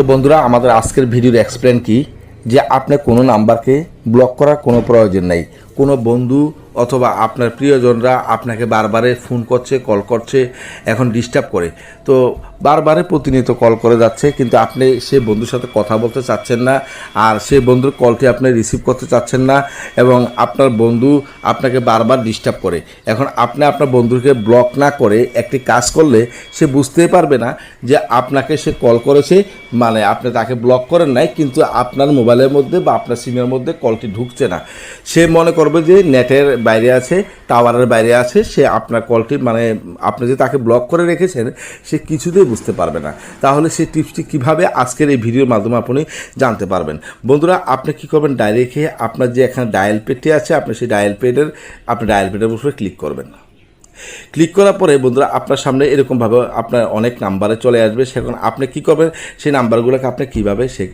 তো বন্ধুরা আমাদের আজকের ভিডিওর এক্সপ্লেন কি? যে আপনি কোনো নাম্বারকে ব্লক করার কোনো প্রয়োজন নেই। কোনো বন্ধু অথবা আপনার প্রিয়জনরা আপনাকে বারবারে ফোন করছে কল করছে, এখন ডিস্টার্ব করে। তো বারবারে প্রতিনিয়ত কল করে যাচ্ছে, কিন্তু আপনি সে বন্ধুর সাথে কথা বলতে চাচ্ছেন না, আর সে বন্ধুর কলটি আপনি রিসিভ করতে চাচ্ছেন না, এবং আপনার বন্ধু আপনাকে বারবার ডিস্টার্ব করে। এখন আপনি আপনার বন্ধুকে ব্লক না করে একটি কাজ করলে সে বুঝতেই পারবে না যে আপনাকে সে কল করেছে মানে আপনি তাকে ব্লক করেন নাই, কিন্তু আপনার মোবাইলের মধ্যে বা আপনার সিমের মধ্যে কলটি ঢুকছে না। সে মনে করবে যে নেটের বাইরে আছে টাওয়ারের বাইরে আছে, সে আপনার কলটি মানে আপনি যে তাকে ব্লক করে রেখেছেন, সে কিছুতেই বুঝতে পারবে না। তাহলে সে টিপসটি কীভাবে আজকের এই ভিডিওর মাধ্যমে আপনি জানতে পারবেন? বন্ধুরা, আপনি কি করবেন? ডাইরেক্টে আপনার যে এখানে ডায়াল পেডটি আছে, আপনি সেই ডায়াল পেডের আপনি ডায়াল পেডের উপরে ক্লিক করবেন। ক্লিক করার পরে বন্ধুরা আপনার সামনে এরকমভাবে আপনার অনেক নাম্বারে চলে আসবে। সেখন আপনি কি করবেন? সেই নাম্বারগুলোকে আপনি কীভাবে সে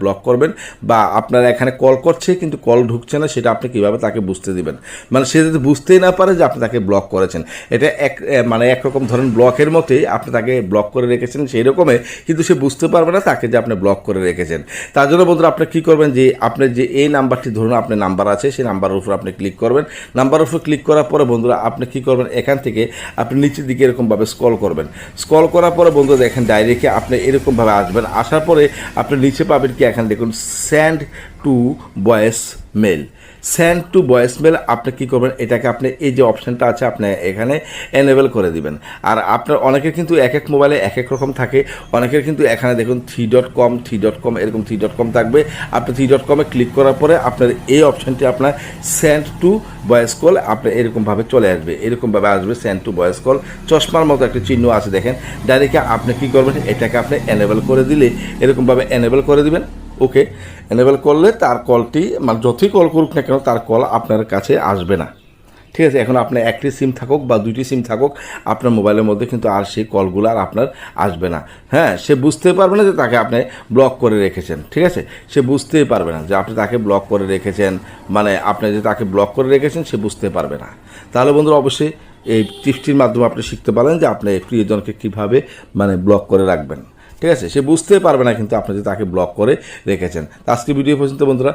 ব্লক করবেন বা আপনার এখানে কল করছে কিন্তু কল ঢুকছে না, সেটা আপনি কীভাবে তাকে বুঝতে দিবেন? মানে সে যদি বুঝতেই না পারে যে আপনি তাকে ব্লক করেছেন। এটা এক মানে একরকম ধরেন ব্লকের মতোই আপনি তাকে ব্লক করে রেখেছেন সেই রকমই কিন্তু সে বুঝতে পারবে না তাকে যে আপনি ব্লক করে রেখেছেন। তার জন্য বন্ধুরা আপনি কি করবেন যে আপনার যে এই নাম্বারটি ধরুন, আপনার নাম্বার আছে, সেই নাম্বারের উপর আপনি ক্লিক করবেন। নাম্বারের উপর ক্লিক করার পরে বন্ধুরা আপনি কি করবেন? এখান থেকে আপনি নিচের দিকে এরকমভাবে স্কল করবেন। স্কল করার পরে বন্ধু দেখেন ডাইরেক্টে আপনি এরকমভাবে আসবেন। আসার পরে আপনি নিচে পাবেন কি? এখানে দেখুন send to voice mail. Send to voice mail, আপনি কী করবেন, এটাকে আপনি এই যে অপশানটা আছে, আপনি এখানে এনেবেল করে দিবেন। আর আপনার অনেকের কিন্তু এক এক মোবাইলে এক এক রকম থাকে। অনেকের কিন্তু এখানে দেখুন three dot com three dot com এরকম থ্রি ডট কম থাকবে। আপনি থ্রি ডট কমে ক্লিক করার পরে আপনার এই অপশানটি আপনার সেন্ড টু ভয়েস কল আপনার এরকমভাবে চলে আসবে। এরকমভাবে আসবে সেন্ড টু ভয়েস কল চশমার মতো একটা চিহ্ন আছে, দেখেন। ডাইরেক্টে আপনি কী করবেন, এটাকে আপনি এনেবেল করে দিলে, এরকমভাবে এনেবেল করে দিবেন। ওকে এনেবেল করলে তার কলটি মানে যতই কল করুক না কেন, তার কল আপনার কাছে আসবে না। ঠিক আছে, এখন আপনার একটি সিম থাকুক বা দুইটি সিম থাকুক, আপনার মোবাইলের মধ্যে কিন্তু আর সেই কলগুলো আর আপনার আসবে না। হ্যাঁ সে বুঝতে পারবে না যে তাকে আপনি ব্লক করে রেখেছেন। ঠিক আছে, সে বুঝতেই পারবে না যে আপনি তাকে ব্লক করে রেখেছেন মানে আপনি যে তাকে ব্লক করে রেখেছেন, সে বুঝতে পারবে না। তাহলে বন্ধুরা, অবশ্যই এই টিপসটির মাধ্যমে আপনি শিখতে পারেন যে আপনি প্রিয়জনকে কীভাবে মানে ব্লক করে রাখবেন। ঠিক আছে? সে বুঝতে পারবে না কিন্তু আপনি যদি তাকে ব্লক করে রেখেছেন। আজকে ভিডিও পর্যন্ত বন্ধুরা।